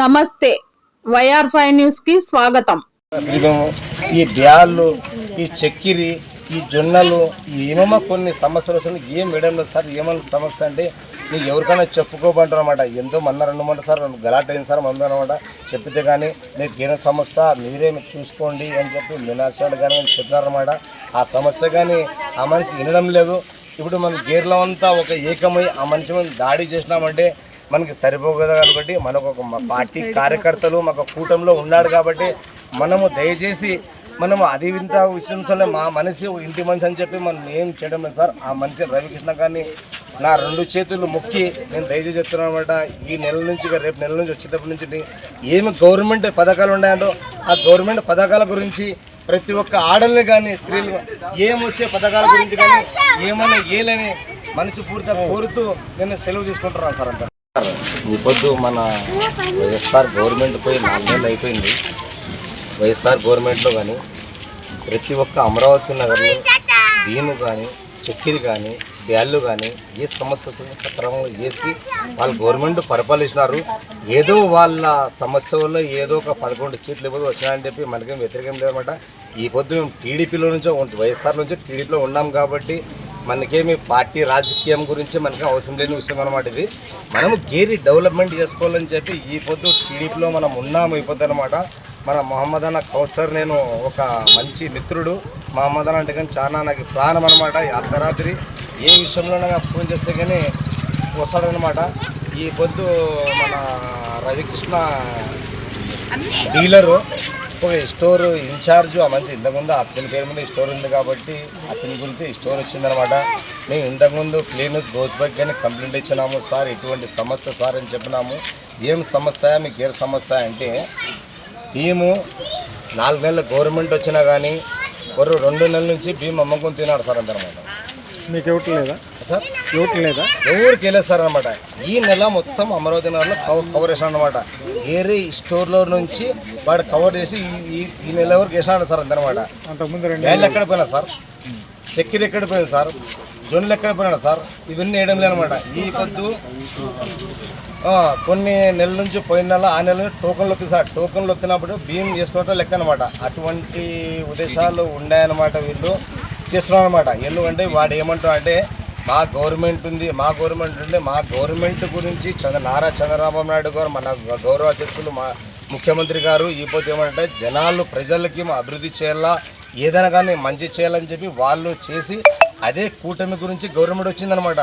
నమస్తే. YR five న్యూస్కి స్వాగతం ఈ బ్యాళ్ళు ఈ చక్కెరి ఈ జొన్నలు ఈ ఏమేమో కొన్ని సమస్యలు వస్తున్నాయి. ఏం వేయడం లేదు సార్ ఏమన్నా సమస్య అంటే నీకు ఎవరికైనా చెప్పుకోమంటారు అనమాట ఎంతో మొన్న రెండు సార్ గలాట్ అయింది సార్ మంది అనమాట చెప్పితే కానీ మీకు ఏమైనా సమస్య మీరే చూసుకోండి అని చెప్పి మీనాక్షి కానీ అని చెప్పినారనమాట ఆ సమస్య కానీ ఆ మనిషి వినడం లేదు. ఇప్పుడు మనం గేర్లో అంతా ఒక ఏకమై ఆ మనిషి మీద దాడి చేసినామంటే మనకి సరిపోదు కాబట్టి మనకు ఒక మ- పార్టీ కార్యకర్తలు మాకు కూటమిలో ఉన్నాడు కాబట్టి మనము దయచేసి మనము అది వింటా విషయంలో మా మనిషి ఇంటి మనిషి అని చెప్పి మనం ఏం చేయడం లేదు సార్. ఆ మనిషి రవికృష్ణ గారిని నా రెండు చేతులు మొక్కి నేను దయచేసి చెప్తున్నాను అనమాట. ఈ నెల నుంచి రేపు నెల నుంచి వచ్చేటప్పటి నుంచి ఏమి గవర్నమెంట్ పథకాలు ఉన్నాయంటో ఆ గవర్నమెంట్ పథకాల గురించి ప్రతి ఒక్క ఆడల్ని కానీ స్త్రీలు ఏం వచ్చే పథకాల గురించి కానీ ఏమైనా ఏలని మనసు పూర్తిగా కోరుతూ నేను సెలవు తీసుకుంటున్నాను సార్ అంతా. ఈ పొద్దు మన వైఎస్ఆర్ గవర్నమెంట్ పోయి నాలుగేళ్ళు అయిపోయింది. వైఎస్ఆర్ గవర్నమెంట్లో కానీ ప్రతి ఒక్క అమరావతి నగర్లో భీము కానీ చక్కెర కానీ బ్యాళ్ళు కానీ ఏ సమస్య వస్తుందో సక్రమంగా చేసి వాళ్ళు గవర్నమెంట్ పరిపాలిస్తున్నారు ఏదో వాళ్ళ సమస్య వల్ల ఏదో ఒక పదకొండు సీట్లు ఇవ్వదు వచ్చినాయని చెప్పి మనకేం వ్యతిరేకం లేదన్నమాట. ఈ పొద్దు మేము టీడీపీలో నుంచో వైఎస్ఆర్ నుంచో టీడీపీలో ఉన్నాం కాబట్టి మనకేమి పార్టీ రాజకీయం గురించి మనకి అవసరం లేని విషయం అనమాట ఇది. మనం గేరి డెవలప్మెంట్ చేసుకోవాలని చెప్పి ఈ పొద్దు టీడీపీలో మనం ఉన్నాము ఈ పొద్దు అనమాట మన మొహమ్మద్ అన్న కౌసర్ నేను ఒక మంచి మిత్రుడు. మొహమ్మద్ అన్న అంటే కానీ చాలా నాకు ప్రాణం అనమాట అర్ధరాత్రి. ఏ విషయంలోనైనా ఫోన్ చేస్తే కానీ వస్తాడనమాట ఈ పొద్దు మన రవికృష్ణ డీలరు ఒక స్టోర్ ఇన్ఛార్జ్ ఆ మంచి ఇంతకుముందు అతని పేరు మీద స్టోర్ ఉంది కాబట్టి అతని గురించి స్టోర్ వచ్చిందనమాట. మేము ఇంతకుముందు క్లీనర్స్ గోస్ బైక్ కానీ కంప్లైంట్ ఇచ్చినాము. సార్ ఇటువంటి సమస్య సార్ అని చెప్పినాము. ఏం సమస్య మీకు ఏ సమస్య అంటే భీము నాలుగు నెలల గవర్నమెంట్ వచ్చినా కానీ ఒక రెండు నెలల నుంచి భీమ్ అమ్మకం తినాడు సార్ అందరమాట మీకు ఇవ్వటం లేదా? సార్ ఇవ్వటం లేదా? ఎవరికి వెళ్ళలేదు సార్ అనమాట ఈ నెల మొత్తం అమరావతి నగర్లో కవర్ కవర్ చేసాడు అనమాట ఏరే స్టోర్లో నుంచి వాడు కవర్ చేసి ఈ- ఈ నెల వరకు వేసినాడు సార్ అంతనమాట అంతకుముందు రెండు బ్యాళ్ళు ఎక్కడ పోయినా సార్. చక్కెర ఎక్కడ పోయింది సార్? జొన్నలు ఎక్కడ పోయినా సార్? ఇవన్నీ వేయడం లేదనమాట ఈ పొద్దు కొన్ని నెలల నుంచి పోయిన నెల ఆ నెల టోకన్లు వస్తుంది సార్. టోకన్లు వచ్చినప్పుడు బియ్యం చేసుకోవటం లెక్క అనమాట అటువంటి ఉద్దేశాలు ఉన్నాయన్నమాట వీళ్ళు. చేస్తున్నాం అనమాట ఎందుకంటే వాడు ఏమంటాడు అంటే మా గవర్నమెంట్ ఉంది మా గవర్నమెంట్ ఉంటే మా గవర్నమెంట్ గురించి చంద్ర నారా చంద్రబాబు నాయుడు గారు మన గౌరవ అధ్యక్షులు మా ముఖ్యమంత్రి గారు ఈ పొద్దు ఏమంటే జనాలు ప్రజలకి మా అభివృద్ధి చేయాలా ఏదైనా కానీ మంచి చేయాలని చెప్పి వాళ్ళు చేసి అదే కూటమి గురించి గవర్నమెంట్ వచ్చిందనమాట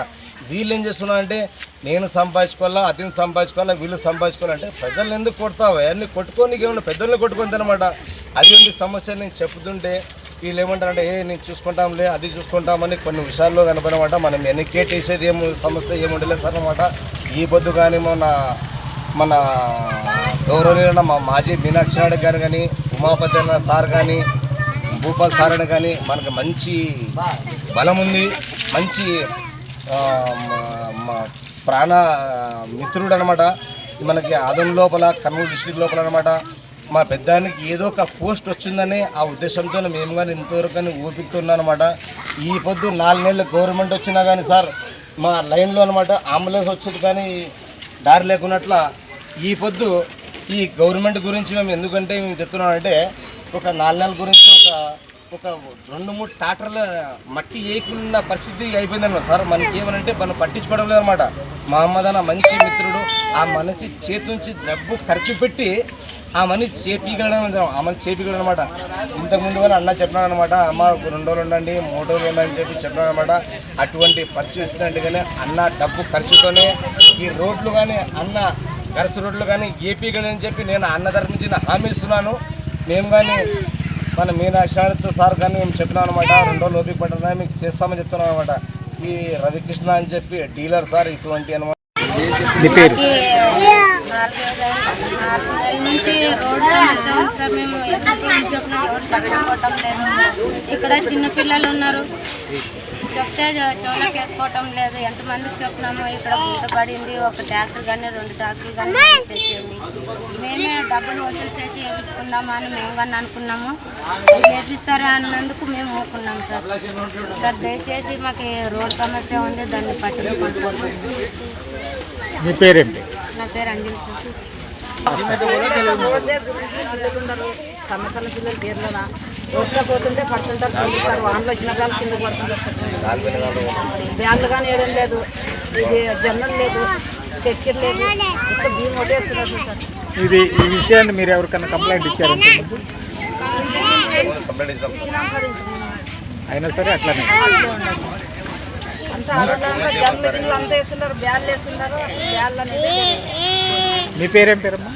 వీళ్ళు ఏం చేస్తున్నారంటే నేను సంపాదించుకోవాలా అతను సంపాదించుకోవాలా వీళ్ళు సంపాదించుకోవాలంటే ప్రజల్ని ఎందుకు కొడతావు? అవన్నీ కొట్టుకొని ఏమన్నా పెద్దల్ని కొట్టుకుంది అనమాట అది సమస్య నేను చెప్తుంటే వీళ్ళు ఏమంటారంటే ఏ నేను చూసుకుంటాంలే అది చూసుకుంటామని కొన్ని విషయాల్లో కనపడమాట. మనం ఎన్నికేట్ చేసేది ఏం సమస్య ఏముండలేదు సార్ అనమాట ఈ పొద్దు కానీ మన మన గౌరవనీయులైన మా మాజీ మీనాక్షి నాయుడు గారు కానీ ఉమాపతి అన్న సార్ కానీ భూపాల్ సార్ అని కానీ మనకి మంచి బలం ఉంది. మంచి ప్రాణ మిత్రుడు అనమాట మనకి ఆదం లోపల కర్నూలు డిస్టిక్ లోపల అనమాట మా పెద్దానికి ఏదో ఒక పోస్ట్ వచ్చిందని ఆ ఉద్దేశంతో మేము కానీ ఇంతవరకు కానీ ఊపిస్తున్నాం అనమాట ఈ పొద్దు నాలుగు నెలలు గవర్నమెంట్ వచ్చినా కానీ సార్ మా లైన్లో అనమాట అంబులెన్స్ వచ్చేది కానీ దారి లేకున్నట్ల ఈ పొద్దు ఈ గవర్నమెంట్ గురించి మేము ఎందుకంటే మేము చెప్తున్నామంటే ఒక నాలుగు నెలల గురించి ఒక ఒక రెండు మూడు టాటర్ల మట్టి వేయకున్న పరిస్థితి అయిపోయిందన్నమాట సార్. మనకి ఏమనంటే మనం పట్టించుకోవడం లేదనమాట మహమ్మద్ అన్న మంచి మిత్రుడు ఆ మనిషి చేతి నుంచి డబ్బు ఖర్చు పెట్టి ఆ మనిషి చేపిగలడం ఆ మనిషి చేపిగలడం అనమాట ఇంతకుముందు కూడా అన్న చెప్పినాడు అనమాట అమ్మ రెండు రోజులు ఉండండి మూడు రోజులు ఉండండి అని చెప్పి చెప్పినాడు అనమాట అటువంటి పరిస్థితి వచ్చిందంటే కానీ అన్న డబ్బు ఖర్చుతోనే ఈ రోడ్లు కానీ అన్న ఖర్చు రోడ్లు కానీ ఏపీగలని చెప్పి నేను అన్న తరపు నుంచి హామీ ఇస్తున్నాను. మేము కానీ మన మీనాక్షితో సార్ కానీ మేము చెప్పినాం అనమాట రెండు రోజులు ఓపిక పడ్డా మీకు చేస్తామని చెప్తున్నాం అనమాట ఈ రవికృష్ణ అని చెప్పి డీలర్ సార్ ఇటువంటి అనమాట మీ పేరు నాలుగు నాలుగు నెలల నుంచి ఉంది సార్ మేము చెప్పినా ఎవరు పట్టుకోవటం లేదు. ఇక్కడ చిన్న పిల్లలు ఉన్నారు. చెప్తే చె- చెవులకు వేసుకోవటం లేదు. ఎంతమందికి చెప్పినాము ఇక్కడ గుంత పడింది ఒక ట్రాక్టర్ కానీ రెండు ట్రాక్టర్లు కానీ తెచ్చేయండి. మేమే డబ్బులు వసూలు చేసి వేయించుకుందామా అని మేము కానీ అనుకున్నాము. వేపిస్తారా అన్నందుకు మేము ఊరుకున్నాం సార్. సార్ దయచేసి మాకు రోడ్ సమస్య ఉంది దాన్ని పట్టించుకోండి సార్. నా పేరు అంజలి సార్. సమస్యల పిల్లలు తీరలేదా వస్తా పోతుంటే పడుతుంటారు పోలీసారు వాహనాలు వచ్చినప్పుడు కింద పడుతుంటారు బ్యాన్లు కానీ వేయడం లేదు ఇది జన్మలు లేదు చక్కెర లేదు మొత్తం బియ్యం ఒకటేస్తున్నారు సార్ ఇది ఈ విషయాన్ని మీరు ఎవరికైనా కంప్లైంట్ ఇచ్చారు అయినా సరే అట్లానే. అంతా ఆరోగ్యంగా అంతా వేస్తున్నారు బ్యాన్లు వేస్తున్నారు బ్యాన్లు అనేది మీ పేరేం పేరమ్మా?